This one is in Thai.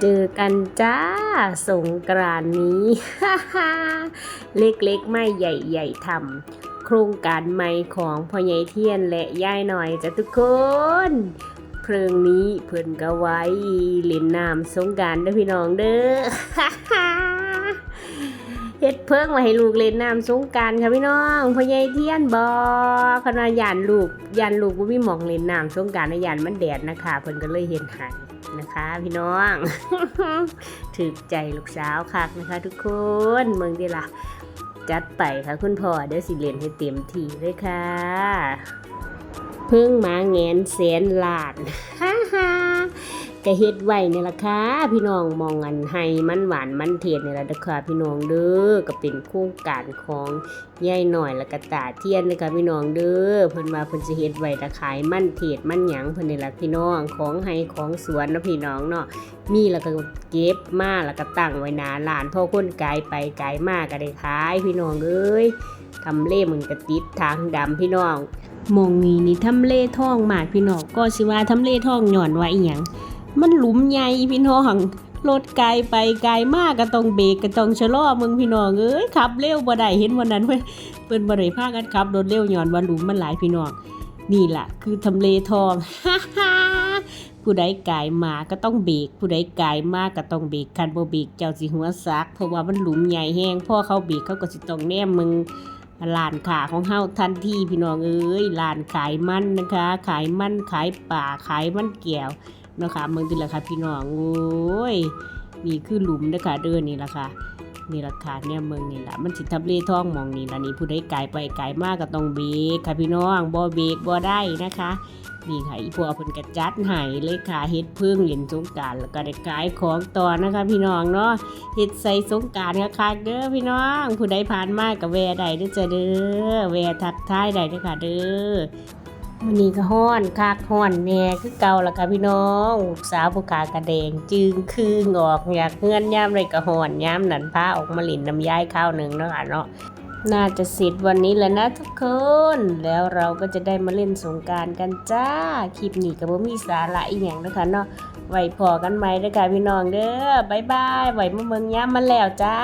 เจอกันจ้าสงกรานนี้ เล็กๆ ไม่ใหญ่ๆทำโครงการใหม่ของพ่อใหญ่เทียนและย่ายหน่อยจ้ะทุกคน เพลิงนี้เพิ่นก็ไว้เล่นน้ำสงกรารเด้อพี่น้องเด้อเฮ็ดเพิ่งมาให้ลูกเล่นน้ำสงกรารค่ะพี่น้องพ่อใหญ่เทียนบอกคณะยานลูกยานลูกบ่มีหมองเล่นน้ำสงกรารนยานมันแดดนะคะเพิ่นก็เลยเฮ็ดให้ นะคะพี่น้องถึกใจลูกสาวคักนะคะ ทุกคนเมืองดีล่ะจัดไปค่ะคุณพ่อเดี๋ยวสิเล่นให้เต็มที่เลยค่ะ เพิ่งมาแงนเสนล้านฮ่าฮ่า กะเฮ็ดไว้นี่ล่ะค่ะพี่น้องมองอันให้มันหวานมันเทศนี่ล่ะเด้อค่ะพี่น้องเด้อก็เป็นโครงการของยายหน่อยแล้วก็ตาเทียนเลยค่ะพี่น้องเด้อเพิ่นว่าเพิ่นสิเฮ็ดไว้ตะขายมันเทศมันหยังเพิ่นนี่ล่ะพี่น้องของให้ของสวนนะพี่น้องเนาะมีแล้วก็เก็บมาแล้วก็ตั้งไว้หน้าร้านพ่อคนไกลไปไกลมากก็ได้ขายพี่น้องเอ้ยทำเล่มันก็ติดทางดำพี่น้องมองนี้นี่ทำเล่ท่องมากพี่น้องก็สิว่าทำเล่ท่องหย่อนว่าอีหยัง มันหลุมใหญ่พี่น้องรถไกลไปไกลมากก็ต้องเบรกก็ต้องชะลอมึงพี่น้องเอ้ยขับเร็วบ่ได้เห็นวันนั้นเพิ่นเพิ่นบ่ได้พากันขับรถเร็วหย่อนว่าหลุมมันหลายพี่น้องนี่ล่ะ คือทำเลทองผู้ใดกายมาก็ต้องเบรกผู้ใดกายมาก็ต้องเบรกคันบ่เบรกเจ้าสิหัวซัก เพราะว่ามันหลุมใหญ่แฮงพ่อเขาเบรกเขาก็สิต้องแนมมึงร้านขาของเฮาทันทีพี่น้องเอ้ยร้านขายมันนะคะ ขายมันขายป่าขายมันแก้ว นาะคะเมืองติละค่ะพี่น้องโอ้ยนี่คือหลุมนะคะเดินนี่ละค่ะนี่ราคาเนี่ยเมืองนี่ละมันสิทับเลท่องมองนี่ละนี่ผู้ใดไกลไปไกลมากก็ต้องเบรกค่ะพี่น้องบ่เบรกบ่ได้นะคะนี่ค่ะอีพวกเพิ่นกระจัดให้เลยค่ะเฮ็ดพึ่งเล่นสงการแล้วก็ได้ขายของต่อนะคะ พี่น้องเนาะเฮ็ดใส่สงการคักๆเด้อพี่น้อง ผู้ใดผ่านมาก็แวะได้เด้อจ้ะเด้อแวทักทายได้เด้อค่ะเด้อ วันนี้ก็ฮ้อนคักฮ้อนแน่คือเก่าละค่ะพี่น้องสาวผู้ขากระแดงจึงคืองอกอยากเงื่อนยามไรก็ฮ้อนยามนั้นพาออกมาหลินน้ำย้ายข้าวหนึ่งเนาะค่ะเนาะน่าจะเสร็จวันนี้แหล้วนะทุกคน แล้วเราก็จะได้มาเล่นสงการกันจ้า คลิปนี้ก็บ่มีสาระอีหยังนะคะเนาะไว้พอกันไหมเด้อค่ะพี่น้องเด้อบายบายไว้มาเมืองย้ำมันแล้วจ้า